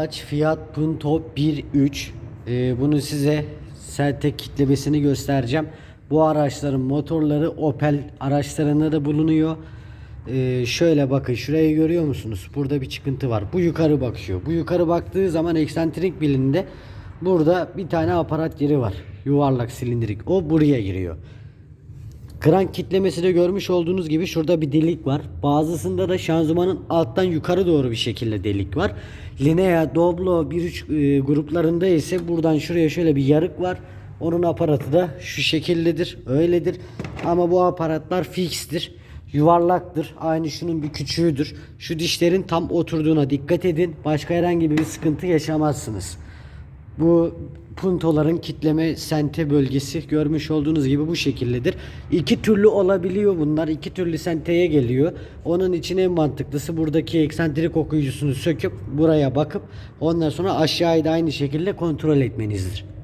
Araç Fiat Punto 1.3 Ee, bunu size Seltek kitlemesini göstereceğim. Bu araçların motorları Opel araçlarında da bulunuyor. Ee, şöyle bakın şurayı görüyor musunuz? Burada bir çıkıntı var. Bu yukarı bakıyor. Bu yukarı baktığı zaman eksantrik bilinde burada bir tane aparat yeri var. Yuvarlak silindirik. O buraya giriyor. Krank kitlemesi de görmüş olduğunuz gibi şurada bir delik var. Bazısında da şanzımanın alttan yukarı doğru bir şekilde delik var. Linea, Doblo 1.3 e, gruplarında ise buradan şuraya şöyle bir yarık var. Onun aparatı da şu şekildedir, öyledir. Ama bu aparatlar fikstir, yuvarlaktır. Aynı şunun bir küçüğüdür. Şu dişlerin tam oturduğuna dikkat edin. Başka herhangi bir sıkıntı yaşamazsınız. Bu puntoların kitleme sente bölgesi görmüş olduğunuz gibi bu şekildedir. İki türlü olabiliyor bunlar. iki türlü senteye geliyor. Onun için en mantıklısı buradaki eksantrik okuyucusunu söküp buraya bakıp ondan sonra aşağıyı da aynı şekilde kontrol etmenizdir.